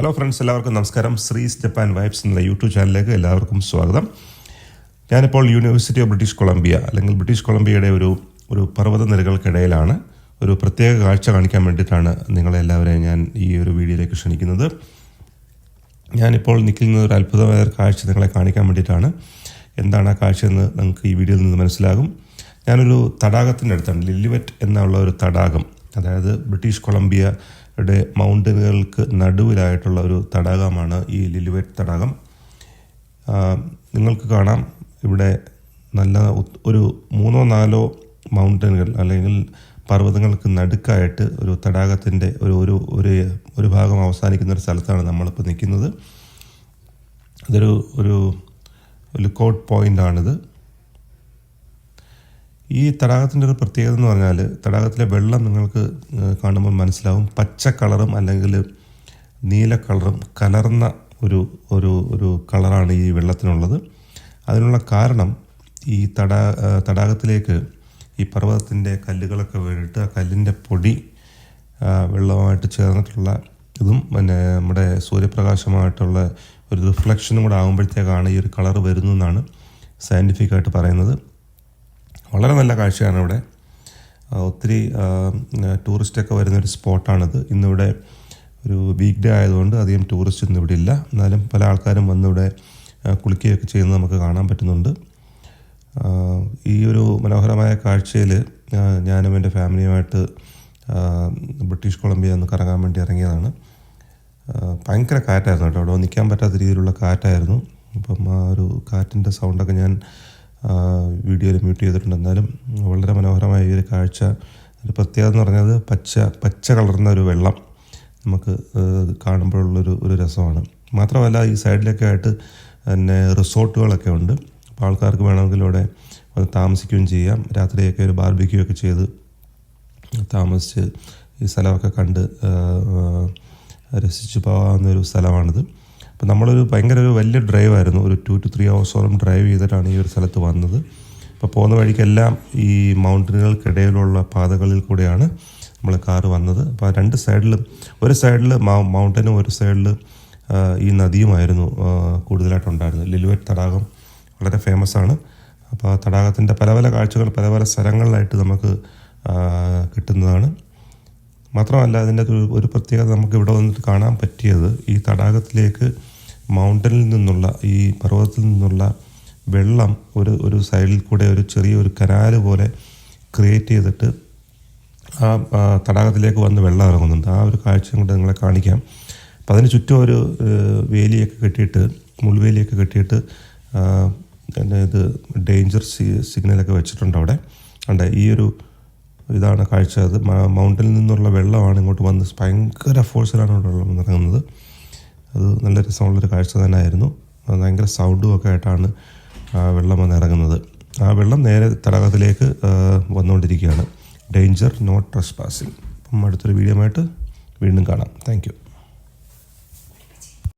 Hello friends എല്ലാവർക്കും നമസ്കാരം. Sree's Japan vibes എന്ന യൂട്യൂബ് ചാനലിലേക്ക് എല്ലാവർക്കും സ്വാഗതം. ഞാനിപ്പോൾ യൂണിവേഴ്സിറ്റി ഓഫ് ബ്രിട്ടീഷ് കൊളംബിയ അല്ലെങ്കിൽ ബ്രിട്ടീഷ് കൊളംബിയയുടെ ഒരു ഒരു പർവത നിരകൾക്കിടയിലാണ് ഒരു പ്രത്യേക കാഴ്ച കാണിക്കാൻ വേണ്ടിയിട്ടാണ് നിങ്ങളെല്ലാവരെയും ഞാൻ ഈ ഒരു വീഡിയോയിലേക്ക് ക്ഷണിക്കുന്നത്. ഞാനിപ്പോൾ നിൽക്കുന്ന ഒരു അത്ഭുതമായ ഒരു കാഴ്ച നിങ്ങളെ കാണിക്കാൻ വേണ്ടിയിട്ടാണ്. എന്താണ് ആ കാഴ്ച എന്ന് നിങ്ങൾക്ക് ഈ വീഡിയോയിൽ നിന്ന് മനസ്സിലാകും. ഞാനൊരു തടാകത്തിന്റെ അടുത്താണ് ലില്ലിവറ്റ് എന്നുള്ള ഒരു തടാകം അതായത് ബ്രിട്ടീഷ് കൊളംബിയയുടെ മൗണ്ടനുകൾക്ക് നടുവിലായിട്ടുള്ള ഒരു തടാകമാണ് ഈ ലിലുവേറ്റ് തടാകം. നിങ്ങൾക്ക് കാണാം ഇവിടെ നല്ല ഒരു മൂന്നോ നാലോ മൗണ്ടനുകൾ അല്ലെങ്കിൽ പർവതങ്ങൾക്ക് നടുക്കായിട്ട് ഒരു തടാകത്തിന്റെ ഒരു ഒരു ഒരു ഒരു ഭാഗം അവസാനിക്കുന്ന ഒരു സ്ഥലത്താണ് നമ്മളിപ്പോൾ നിൽക്കുന്നത്. അതൊരു ഒരു ലുക്കൗട്ട് പോയിന്റാണിത്. ഈ തടാകത്തിന്റെ ഒരു പ്രത്യേകത എന്ന് പറഞ്ഞാൽ തടാകത്തിലെ വെള്ളം നിങ്ങൾക്ക് കാണുമ്പോൾ മനസ്സിലാവും. പച്ച കളറും അല്ലെങ്കിൽ നീല കളറും കലർന്ന ഒരു ഒരു ഒരു കളറാണ് ഈ വെള്ളത്തിനുള്ളത്. അതിനുള്ള കാരണം ഈ തടാ തടാകത്തിലേക്ക് ഈ പർവതത്തിന്റെ കല്ലുകളൊക്കെ വീണിട്ട് ആ കല്ലിന്റെ പൊടി വെള്ളമായിട്ട് ചേർന്നിട്ടുള്ള ഇതും പിന്നെ നമ്മുടെ സൂര്യപ്രകാശമായിട്ടുള്ള ഒരു റിഫ്ലക്ഷനും കൂടെ ആകുമ്പോഴത്തേക്കാണ് ഈ ഒരു കളർ വരുന്നതെന്നാണ് സയന്റിഫിക്കായിട്ട് പറയുന്നത്. വളരെ നല്ല കാഴ്ചയാണ് ഇവിടെ. ഒത്തിരി ടൂറിസ്റ്റൊക്കെ വരുന്നൊരു സ്പോട്ടാണിത്. ഇന്നിവിടെ ഒരു വീക്ക് ഡേ ആയതുകൊണ്ട് അധികം ടൂറിസ്റ്റ് ഒന്നും ഇവിടെ ഇല്ല. എന്നാലും പല ആൾക്കാരും വന്നിവിടെ കുളിക്കുകയൊക്കെ ചെയ്യുന്നത് നമുക്ക് കാണാൻ പറ്റുന്നുണ്ട്. ഈ ഒരു മനോഹരമായ കാഴ്ചയിൽ ഞാനും എന്റെ ഫാമിലിയുമായിട്ട് ബ്രിട്ടീഷ് കൊളംബിയ ഒന്ന് കറങ്ങാൻ വേണ്ടി ഇറങ്ങിയതാണ്. ഭയങ്കര കാറ്റായിരുന്നു കേട്ടോ. അവിടെ നിൽക്കാൻ പറ്റാത്ത രീതിയിലുള്ള കാറ്റായിരുന്നു. അപ്പം ആ ഒരു കാറ്റിന്റെ സൗണ്ടൊക്കെ ഞാൻ വീഡിയോയിൽ മ്യൂട്ട് ചെയ്തിട്ടുണ്ട്. എന്നാലും വളരെ മനോഹരമായ ഈ ഒരു കാഴ്ച. ഒരു പ്രത്യേകത എന്ന് പറഞ്ഞത് പച്ച പച്ച കളർന്ന ഒരു വെള്ളം നമുക്ക് കാണുമ്പോഴുള്ളൊരു ഒരു രസമാണ്. മാത്രമല്ല ഈ സൈഡിലൊക്കെ ആയിട്ട് പിന്നെ റിസോർട്ടുകളൊക്കെ ഉണ്ട്. അപ്പോൾ ആൾക്കാർക്ക് വേണമെങ്കിൽ ഇവിടെ വന്ന് താമസിക്കുകയും ചെയ്യാം. രാത്രിയൊക്കെ ഒരു ബാർബിക്യൂ ഒക്കെ ചെയ്ത് താമസിച്ച് ഈ സ്ഥലമൊക്കെ കണ്ട് രസിച്ച് പോകാവുന്ന ഒരു സ്ഥലമാണിത്. അപ്പോൾ നമ്മളൊരു ഭയങ്കര ഒരു വലിയ ഡ്രൈവായിരുന്നു ഒരു ടു ടു ത്രീ ഹവേഴ്സോളം ഡ്രൈവ് ചെയ്തിട്ടാണ് ഈ ഒരു സ്ഥലത്ത് വന്നത്. അപ്പോൾ പോകുന്ന വഴിക്കെല്ലാം ഈ മൗണ്ടനുകൾക്കിടയിലുള്ള പാതകളിൽ കൂടെയാണ് നമ്മൾ കാറ് വന്നത്. അപ്പോൾ രണ്ട് സൈഡിലും ഒരു സൈഡിൽ മൗണ്ടനും ഒരു സൈഡിൽ ഈ നദിയുമായിരുന്നു കൂടുതലായിട്ടുണ്ടായിരുന്നത്. ലിലുവറ്റ് തടാകം വളരെ ഫേമസ് ആണ്. അപ്പോൾ ആ തടാകത്തിന്റെ പല പല കാഴ്ചകൾ പല പല സ്ഥലങ്ങളിലായിട്ട് നമുക്ക് കിട്ടുന്നതാണ്. മാത്രമല്ല അതിന്റെ ഒരു പ്രത്യേകത നമുക്ക് ഇവിടെ വന്നിട്ട് കാണാൻ പറ്റിയത് ഈ തടാകത്തിലേക്ക് മൗണ്ടനിൽ നിന്നുള്ള ഈ പർവതത്തിൽ നിന്നുള്ള വെള്ളം ഒരു ഒരു സൈഡിൽ കൂടെ ഒരു ചെറിയൊരു കനാല് പോലെ ക്രിയേറ്റ് ചെയ്തിട്ട് ആ തടാകത്തിലേക്ക് വന്ന് വെള്ളം ഇറങ്ങുന്നുണ്ട്. ആ ഒരു കാഴ്ചയും കൂടെ നിങ്ങളെ കാണിക്കാം. അപ്പം അതിന് ചുറ്റും ഒരു വേലിയൊക്കെ കെട്ടിയിട്ട് മുൾവേലിയൊക്കെ കെട്ടിയിട്ട് ഇത് ഡേഞ്ചർ സിഗ്നലൊക്കെ വെച്ചിട്ടുണ്ട് അവിടെ. ഉണ്ട് ഈ ഒരു ഇതാണ് കാഴ്ച. അത് മൗണ്ടനിൽ നിന്നുള്ള വെള്ളമാണ് ഇങ്ങോട്ട് വന്ന് ഭയങ്കര ഫോഴ്സിലാണ് ഇവിടെ വെള്ളം ഇറങ്ങുന്നത്. അത് നല്ല രസമുള്ളൊരു കാഴ്ച തന്നെ ആയിരുന്നു അത് ഭയങ്കര സൗണ്ടും ഒക്കെ ആയിട്ടാണ് വെള്ളം വന്ന് ഇറങ്ങുന്നത്. ആ വെള്ളം നേരെ തടാകത്തിലേക്ക് വന്നുകൊണ്ടിരിക്കുകയാണ്. ഡേഞ്ചർ നോട്ട് ട്രസ് പാസിങ് അപ്പം അടുത്തൊരു വീഡിയോ ആയിട്ട് വീണ്ടും കാണാം. താങ്ക്